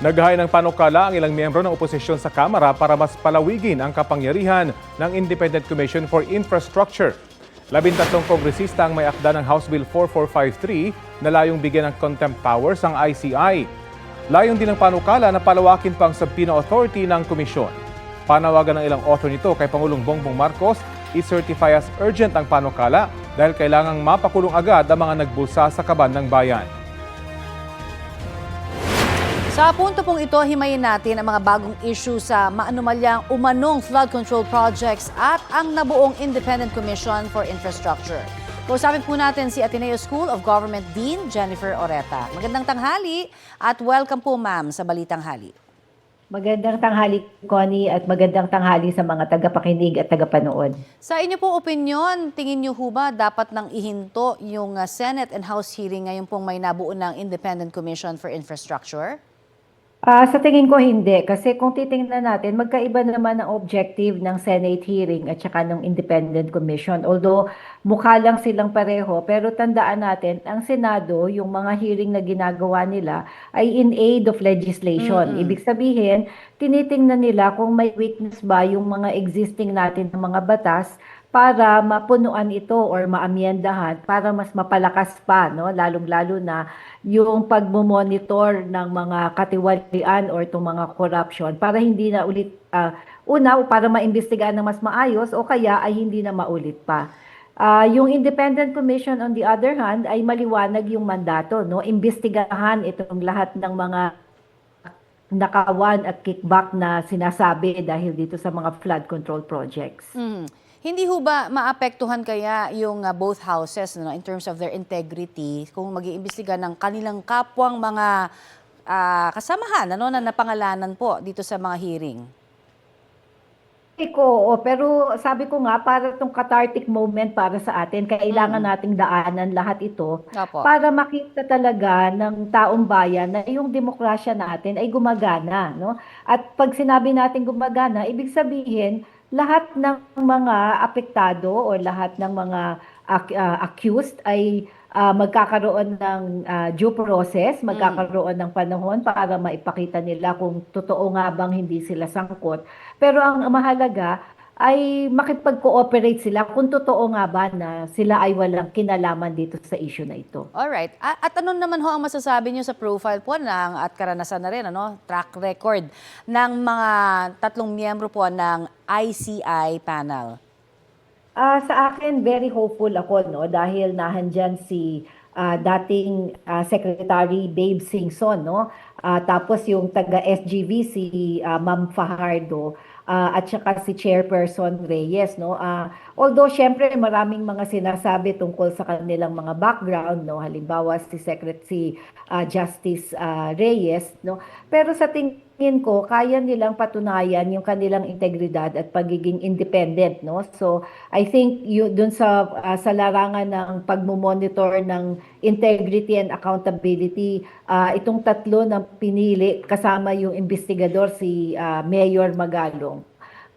Naghahay ng panukala ang ilang miyembro ng oposisyon sa Kamara para mas palawigin ang kapangyarihan ng Independent Commission for Infrastructure. Labintatlong kongresista ang may akda ng House Bill 4453 na layong bigyan ng contempt powers ang ICI. Layon din ng panukala na palawakin pang subpoena authority ng komisyon. Panawagan ng ilang author nito kay Pangulong Bongbong Marcos i-certify as urgent ang panukala dahil kailangang mapakulong agad ang mga nagbulsa sa kaban ng bayan. Sa punto pong ito, himayin natin ang mga bagong issue sa maanumalyang umanong flood control projects at ang nabuong Independent Commission for Infrastructure. Kausapin po natin si Ateneo School of Government Dean Jennifer Oreta. Magandang tanghali at welcome po ma'am sa Balitang Hali. Magandang tanghali, Connie, at magandang tanghali sa mga tagapakinig at tagapanood. Sa inyo pong opinion, tingin niyo ho ba dapat nang ihinto yung uh, Senate and House hearing ngayon pong may nabuo ng Independent Commission for Infrastructure? Ah, sa tingin ko hindi kasi kung titingnan natin magkaiba naman ang objective ng Senate hearing at saka ng Independent Commission. Although mukha lang silang pareho pero tandaan natin ang Senado yung mga hearing na ginagawa nila ay in aid of legislation. Mm-mm. Ibig sabihin, tinitingnan nila kung may weakness ba yung mga existing natin ng mga batas para mapunuan ito or maamyendahan para mas mapalakas pa no lalong-lalo na yung pagmo-monitor ng mga katiwalian or itong mga corruption para hindi na ulit ah, una para maimbestigahan ng mas maayos o kaya ay hindi na maulit pa. Ah, yung Independent Commission on the other hand ay maliwanag yung mandato no imbestigahan itong lahat ng mga nakawan at kickback na sinasabi dahil dito sa mga flood control projects. Mhm. Hindi ho ba maapektuhan kaya yung uh, both houses no, in terms of their integrity kung mag-iimbestiga ng kanilang kapwang mga ah, kasamahan ano, na napangalanan po dito sa mga hearing? Ko, oo, pero sabi ko nga, para itong cathartic moment para sa atin, kailangan Mm. nating daanan lahat ito Opo. para makita talaga ng taong bayan na yung demokrasya natin ay gumagana. No? At pag sinabi natin gumagana, ibig sabihin, lahat ng mga apektado o lahat ng mga ah, accused ay ah, magkakaroon ng ah, due process, magkakaroon ng panahon para maipakita nila kung totoo nga bang hindi sila sangkot. Pero ang mahalaga ay makipag-cooperate sila kung totoo nga ba na sila ay walang kinalaman dito sa issue na ito. Alright. At ano naman ho ang masasabi niyo sa profile po ng at karanasan na rin, ano, track record ng mga tatlong miyembro po ng ICI panel? Ah, sa akin, very hopeful ako, no? Dahil nahandyan si ah, dating ah, Secretary Babe Singson, no? Ah, tapos yung taga-SGV, si ah, Ma'am Fajardo, ah, at saka si Chairperson Reyes, no? Ah, although, syempre, maraming mga sinasabi tungkol sa kanilang mga background, no? Halimbawa, si Secretary ah, Justice ah, Reyes, no? Pero sa tingin ko, kaya nilang patunayan yung kanilang integridad at pagiging independent, no? So, I think you dun sa ah, sa larangan ng pagmo-monitor ng integrity and accountability, ah, itong tatlo na pinili kasama yung investigador si ah, Mayor Magalong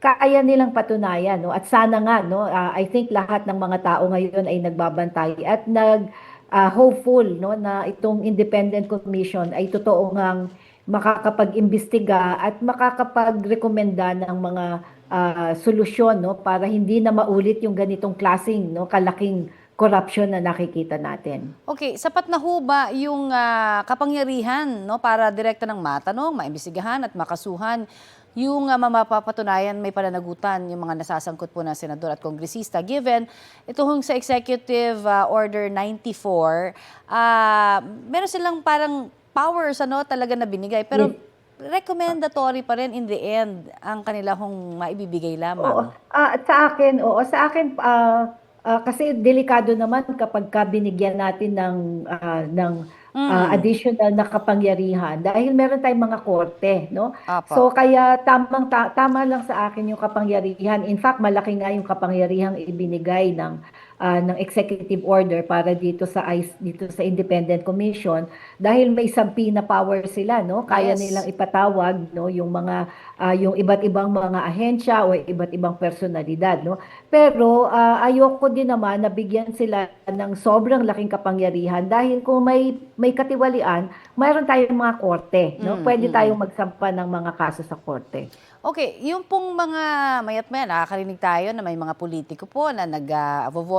kaya nilang patunayan no at sana nga no ah, I think lahat ng mga tao ngayon ay nagbabantay at nag ah, hopeful no na itong independent commission ay totoo ngang makakapag-imbestiga at makakapag-rekomenda ng mga ah, solusyon no para hindi na maulit yung ganitong klasing no kalaking corruption na nakikita natin. Okay, sapat na ho ba yung ah, kapangyarihan no, para direkta ng matanong, maimbestigahan at makasuhan yung uh, mapapatunayan may pananagutan yung mga nasasangkot po na senador at kongresista given ito hong sa Executive ah, Order 94 ah meron silang parang powers ano talaga na binigay pero recommendatory pa rin in the end ang kanila hong maibibigay Oo. lamang. Ah, at sa akin, oo, sa akin ah, ah, kasi delikado naman kapag ka binigyan natin ng ah, ng ah, additional na kapangyarihan dahil meron tayong mga korte, no? Apo. So kaya tamang ta- tama lang sa akin yung kapangyarihan. In fact, malaki nga yung kapangyarihang ibinigay ng ah, ng executive order para dito sa ICE, dito sa Independent Commission dahil may subpoena power sila no? Kaya Yes. nilang ipatawag no? Yung mga ah, yung iba't ibang mga ahensya o iba't ibang personalidad no? Pero ah, ayoko din naman na bigyan sila ng sobrang laking kapangyarihan dahil kung may may katiwalian mayroon tayong mga korte no? Mm, pwede mm. tayong magsampa ng mga kaso sa korte. Okay, yung pong mga mayat maya, nakakarinig tayo na may mga politiko po na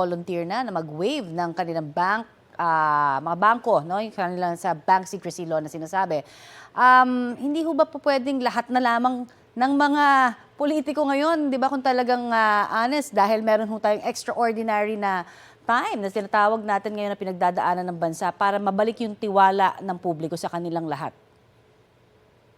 nag-volunteer na na mag-waive ng kanilang bank, ah, mga bangko, no? yung kanilang sa bank secrecy law na sinasabi. Um, hindi ho ba po pwedeng lahat na lamang ng mga politiko ngayon, di ba kung talagang ah, honest, dahil meron ho tayong extraordinary na time na tinatawag natin ngayon na pinagdadaanan ng bansa para mabalik yung tiwala ng publiko sa kanilang lahat.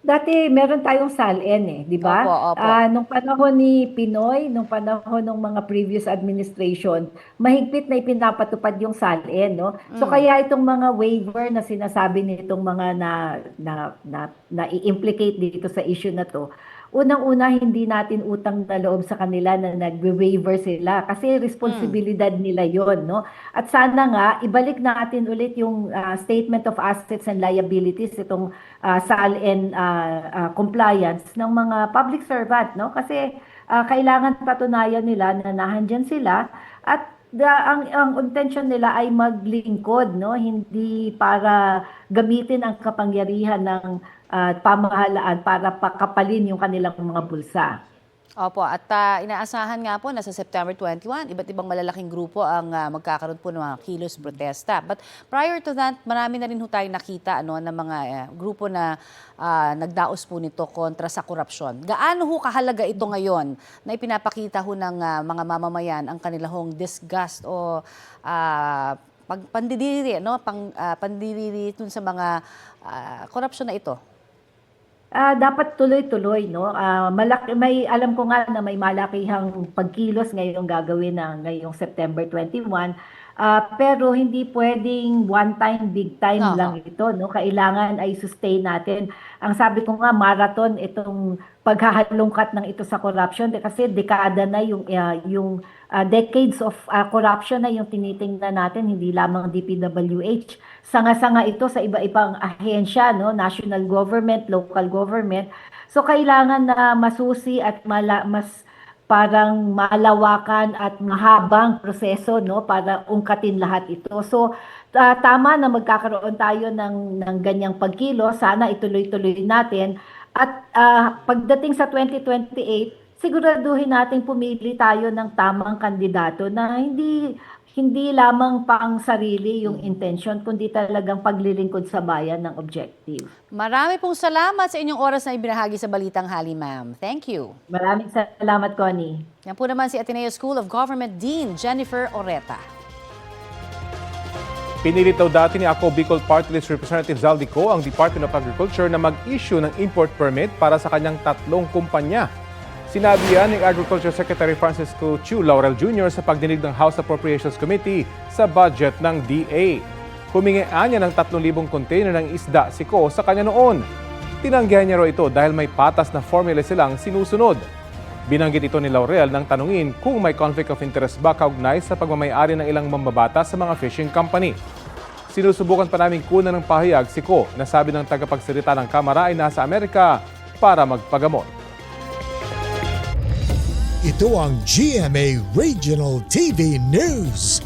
Dati meron tayong SALN eh, di ba? Opo, opo. Ah, nung panahon ni Pinoy, nung panahon ng mga previous administration, mahigpit na ipinapatupad yung SALN, no? So kaya itong mga waiver na sinasabi nitong mga na na na, na i-implicate dito sa issue na to, unang-una hindi natin utang na loob sa kanila na nagwe-waiver sila kasi responsibilidad nila yon no? At sana nga ibalik natin ulit yung ah, statement of assets and liabilities itong uh, SALN ah, ah, compliance ng mga public servant no? Kasi ah, kailangan patunayan nila na nahandyan sila at da, ang ang intention nila ay maglingkod no? Hindi para gamitin ang kapangyarihan ng ah, pamahalaan para pakapalin yung kanilang mga bulsa. Opo, at ah, inaasahan nga po na sa September 21, iba't ibang malalaking grupo ang ah, magkakaroon po ng mga kilos protesta. But prior to that, marami na rin ho tayong nakita ano, ng mga eh, grupo na ah, nagdaos po nito kontra sa korupsyon. Gaano ho kahalaga ito ngayon na ipinapakita ho ng ah, mga mamamayan ang kanilang disgust o ah, pag pandidiri, no? Pang, ah, pandidiri dun sa mga ah, korupsyon na ito? Ah, dapat tuloy-tuloy, no? Ah, malaki, may alam ko nga na may malakihang pagkilos ngayong gagawin na ngayong September 21. Ah, pero hindi pwedeng one time, big time Aha. lang ito, no? Kailangan ay sustain natin. Ang sabi ko nga marathon itong paghahalungkat ng ito sa corruption kasi dekada na yung ah, yung ah, decades of ah, corruption na yung tinitingnan natin hindi lamang DPWH sanga-sanga ito sa iba-ibang ahensya no? National government local government. So kailangan na masusi at mala, mas parang malawakan at mahabang proseso no? Para ungkatin lahat ito. So ah, tama na magkakaroon tayo ng ng ganyang pagkilo. Sana ituloy-tuloy natin. At ah, pagdating sa 2028 siguraduhin natin pumili tayo ng tamang kandidato na hindi hindi lamang pang sarili yung intention kundi talagang paglilingkod sa bayan ng objective. Marami pong salamat sa inyong oras na ibinahagi sa Balitang Hali, ma'am. Thank you. Maraming salamat, Connie. Yan po naman si Ateneo School of Government Dean Jennifer Oreta. Pinilit daw dati ni Ako Bicol Party List Representative Zaldico ang Department of Agriculture na mag-issue ng import permit para sa kanyang tatlong kumpanya. Sinabi yan ni Agriculture Secretary Francisco Chu Laurel Jr. sa pagdinig ng House Appropriations Committee sa budget ng DA. Humingian niya ng 3,000 container ng isda si Ko sa kanya noon. Tinanggihan niya raw ito dahil may patas na formula silang sinusunod. Binanggit ito ni Laurel nang tanungin kung may conflict of interest ba kaugnay sa pagmamayari ng ilang mambabata sa mga fishing company. Sinusubukan pa namin kunan ng pahayag si Ko na sabi ng tagapagsalita ng Kamara ay nasa Amerika para magpagamot. Ito ang GMA Regional TV News.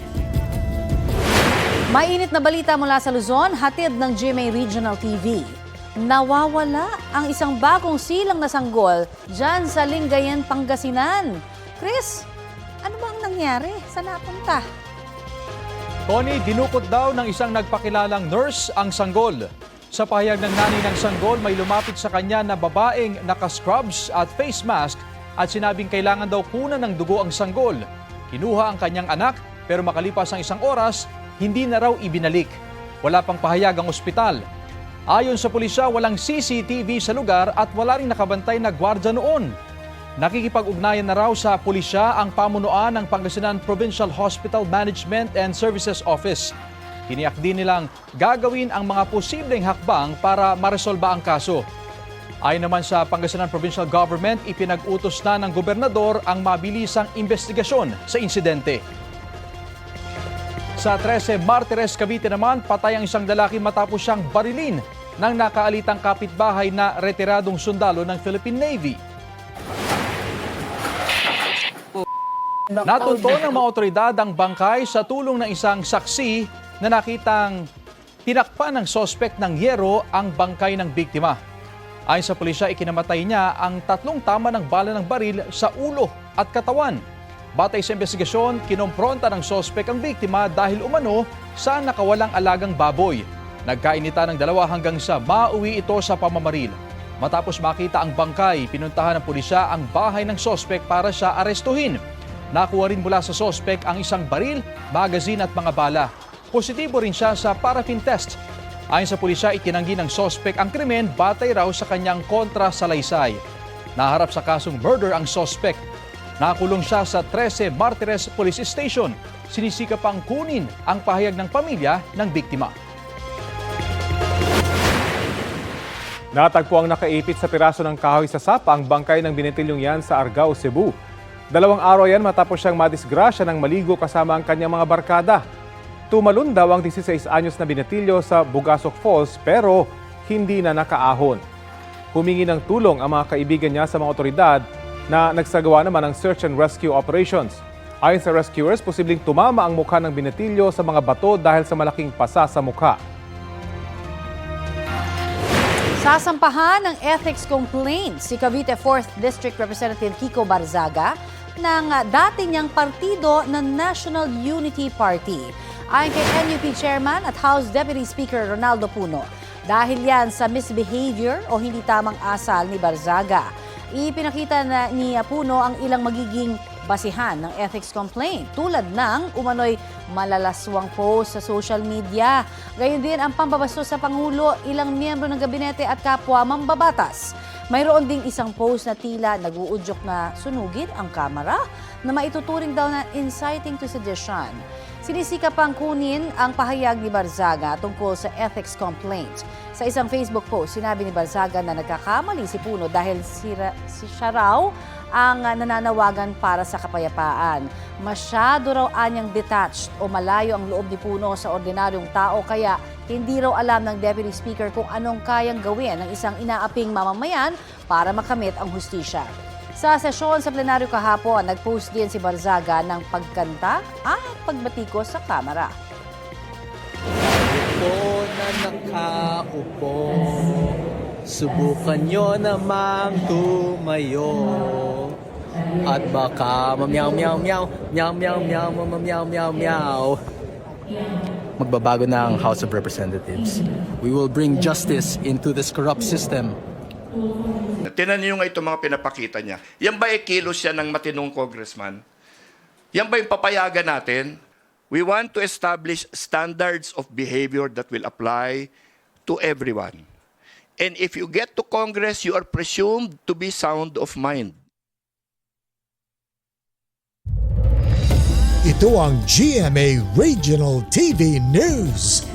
Mainit na balita mula sa Luzon, hatid ng GMA Regional TV. Nawawala ang isang bagong silang na sanggol dyan sa Lingayen, Pangasinan. Chris, ano ba ang nangyari? Saan napunta? Tony, dinukot daw ng isang nagpakilalang nurse ang sanggol. Sa pahayag ng nanay ng sanggol, may lumapit sa kanya na babaeng naka-scrubs at face mask at sinabing kailangan daw kunan ng dugo ang sanggol. Kinuha ang kanyang anak pero makalipas ang isang oras, hindi na raw ibinalik. Wala pang pahayag ang ospital. Ayon sa pulisya, walang CCTV sa lugar at wala ring nakabantay na gwardya noon. Nakikipag-ugnayan na raw sa pulisya ang pamunuan ng Pangasinan Provincial Hospital Management and Services Office. Tiniyak din nilang gagawin ang mga posibleng hakbang para maresolba ang kaso. Ayon naman sa Pangasinan Provincial Government, ipinag-utos na ng gobernador ang mabilisang investigasyon sa insidente. Sa 13 Martires, Cavite naman, patay ang isang lalaki matapos siyang barilin ng nakaalitang kapitbahay na retiradong sundalo ng Philippine Navy. Natunto ng mga otoridad ang bangkay sa tulong ng isang saksi na nakitang tinakpan ng sospek ng yero ang bangkay ng biktima. Ayon sa pulisya, ikinamatay niya ang tatlong tama ng bala ng baril sa ulo at katawan. Batay sa investigasyon, kinompronta ng sospek ang biktima dahil umano sa nakawalang alagang baboy. Nagkainita ng dalawa hanggang sa mauwi ito sa pamamaril. Matapos makita ang bangkay, pinuntahan ng pulisya ang bahay ng sospek para siya arestuhin. Nakuha rin mula sa sospek ang isang baril, magazine at mga bala. Positibo rin siya sa paraffin test. Ayon sa pulisya, itinanggi ng sospek ang krimen batay raw sa kanyang kontra salaysay. Naharap sa kasong murder ang sospek. Nakulong siya sa 13 Martires Police Station. Sinisikap pang kunin ang pahayag ng pamilya ng biktima. Natagpo ang nakaipit sa piraso ng kahoy sa sapa ang bangkay ng binitilyong yan sa Argao, Cebu. Dalawang araw yan matapos siyang madisgrasya ng maligo kasama ang kanyang mga barkada. Tumalon daw ang 16 anyos na binatilyo sa Bugasok Falls pero hindi na nakaahon. Humingi ng tulong ang mga kaibigan niya sa mga otoridad na nagsagawa naman ng search and rescue operations. Ayon sa rescuers, posibleng tumama ang mukha ng binatilyo sa mga bato dahil sa malaking pasa sa mukha. Sasampahan ng ethics complaint si Cavite 4th District Representative Kiko Barzaga ng dati niyang partido ng National Unity Party. Ayon kay NUP Chairman at House Deputy Speaker Ronaldo Puno, dahil yan sa misbehavior o hindi tamang asal ni Barzaga. Ipinakita na ni Puno ang ilang magiging basihan ng ethics complaint tulad ng umano'y malalaswang post sa social media. Gayon din ang pambabastos sa Pangulo, ilang miyembro ng gabinete at kapwa mambabatas. Mayroon ding isang post na tila naguudyok na sunugin ang kamera na maituturing daw na inciting to sedition. Sinisikap pang kunin ang pahayag ni Barzaga tungkol sa ethics complaint. Sa isang Facebook post, sinabi ni Barzaga na nagkakamali si Puno dahil sira, si siya raw ang nananawagan para sa kapayapaan. Masyado raw anyang detached o malayo ang loob ni Puno sa ordinaryong tao kaya hindi raw alam ng Deputy Speaker kung anong kayang gawin ng isang inaaping mamamayan para makamit ang hustisya. Sa sesyon sa plenaryo kahapon, nag-post din si Barzaga ng pagkanta at pagbatiko sa kamera. Upo na nakaupo. Subukan nyo namang tumayo. At baka mamyaw meow meow Meow meow meow meow meow meow meow Magbabago na ang House of Representatives. We will bring justice into this corrupt system Tinan niyo nga itong mga pinapakita niya. Yan ba kilos siya ng matinong congressman? Yan ba yung papayagan natin? We want to establish standards of behavior that will apply to everyone. And if you get to Congress, you are presumed to be sound of mind. Ito ang GMA Regional TV News.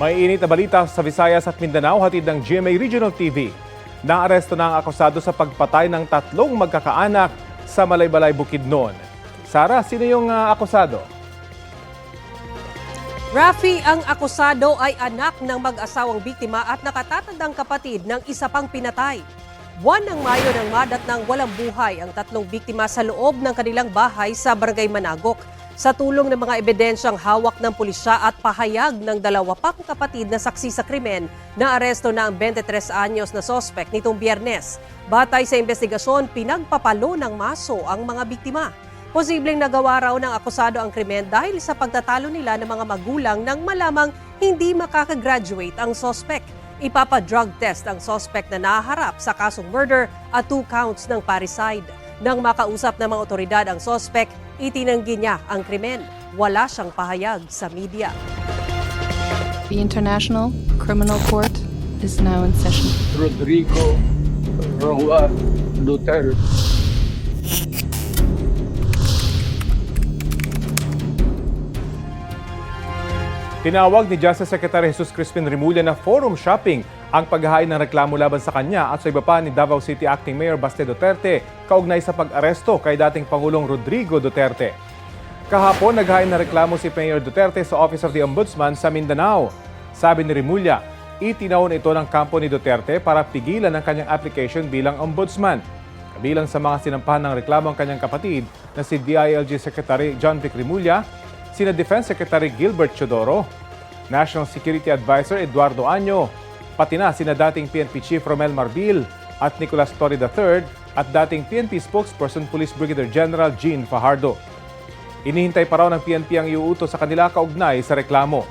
May init na balita sa Visayas at Mindanao hatid ng GMA Regional TV. Naaresto na ang akusado sa pagpatay ng tatlong magkakaanak sa Malaybalay Bukidnon. Sara, sino yung ah, akusado? Rafi, ang akusado ay anak ng mag-asawang biktima at nakatatandang kapatid ng isa pang pinatay. Buwan ng Mayo nang madat ng walang buhay ang tatlong biktima sa loob ng kanilang bahay sa Barangay Managok. Sa tulong ng mga ebidensyang hawak ng pulisya at pahayag ng dalawa pang kapatid na saksi sa krimen, naaresto na ang 23 anyos na sospek nitong biyernes. Batay sa investigasyon, pinagpapalo ng maso ang mga biktima. Posibleng nagawa raw ng akusado ang krimen dahil sa pagtatalo nila ng mga magulang nang malamang hindi makakagraduate ang sospek. Ipapa-drug test ang sospek na naharap sa kasong murder at two counts ng parricide. Nang makausap ng mga otoridad ang sospek, itinanggi niya ang krimen. Wala siyang pahayag sa media. The International Criminal Court is now in session. Rodrigo Roa Duterte. Tinawag ni Justice Secretary Jesus Crispin Rimulya na forum shopping ang paghahain ng reklamo laban sa kanya at sa iba pa ni Davao City Acting Mayor Baste Duterte kaugnay sa pag-aresto kay dating Pangulong Rodrigo Duterte. Kahapon, naghain na reklamo si Mayor Duterte sa Office of the Ombudsman sa Mindanao. Sabi ni Rimulya, itinaon ito ng kampo ni Duterte para pigilan ang kanyang application bilang ombudsman. Kabilang sa mga sinampahan ng reklamo ang kanyang kapatid na si DILG Secretary John Vic Rimulya, sina Defense Secretary Gilbert Chodoro, National Security Advisor Eduardo Año, pati na sina dating PNP Chief Romel Marbil at Nicolas Torre III at dating PNP spokesperson Police Brigadier General Jean Fajardo. Inihintay pa raw ng PNP ang iuuto sa kanila kaugnay sa reklamo.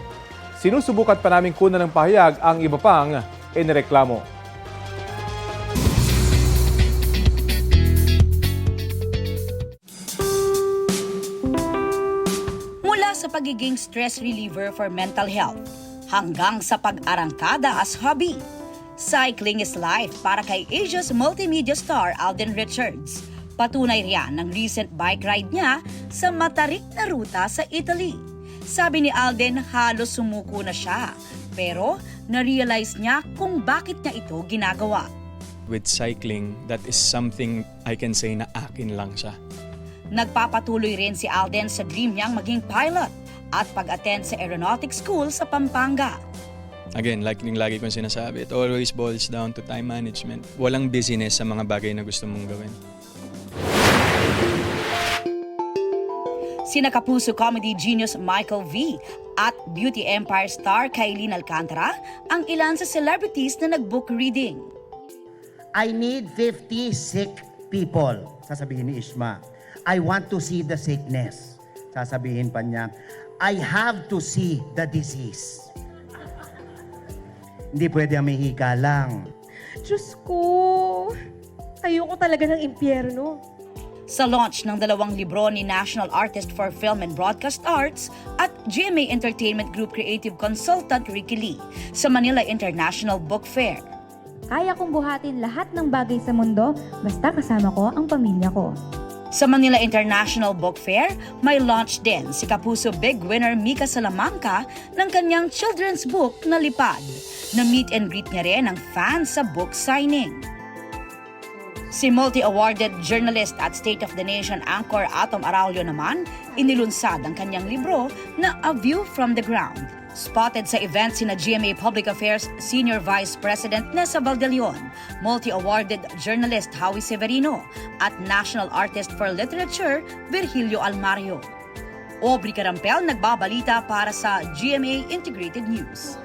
Sinusubukan pa namin kunan ng pahayag ang iba pang inireklamo. Mula sa pagiging stress reliever for mental health hanggang sa pag-arangkada as hobby. Cycling is life para kay Asia's multimedia star Alden Richards. Patunay riyan ng recent bike ride niya sa matarik na ruta sa Italy. Sabi ni Alden halos sumuko na siya. Pero na-realize niya kung bakit niya ito ginagawa. With cycling, that is something I can say na akin lang siya. Nagpapatuloy rin si Alden sa dream niyang maging pilot at pag-attend sa aeronautics school sa Pampanga. Again, like yung lagi kong sinasabi, it always boils down to time management. Walang busyness sa mga bagay na gusto mong gawin. Sina Kapuso comedy genius Michael V. at beauty empire star Kailin Alcantara ang ilan sa celebrities na nag-book reading. I need 50 sick people, sasabihin ni Ishma. I want to see the sickness. Sasabihin pa niya, I have to see the disease. Hindi pwede ang may hika lang. Diyos ko, ayoko talaga ng impyerno. Sa launch ng dalawang libro ni National Artist for Film and Broadcast Arts at GMA Entertainment Group Creative Consultant Ricky Lee sa Manila International Book Fair. Kaya kong buhatin lahat ng bagay sa mundo basta kasama ko ang pamilya ko. Sa Manila International Book Fair, may launch din si Kapuso Big Winner Mika Salamanca ng kanyang children's book na Lipad. Na meet and greet niya rin ang fans sa book signing. Si multi-awarded journalist at State of the Nation anchor Atom Araulio naman, inilunsad ang kanyang libro na A View from the Ground. Spotted sa event sina GMA Public Affairs Senior Vice President Nessa Valdelion, multi-awarded journalist Howie Severino, at National Artist for Literature Virgilio Almario. Aubrey Carampel nagbabalita para sa GMA Integrated News.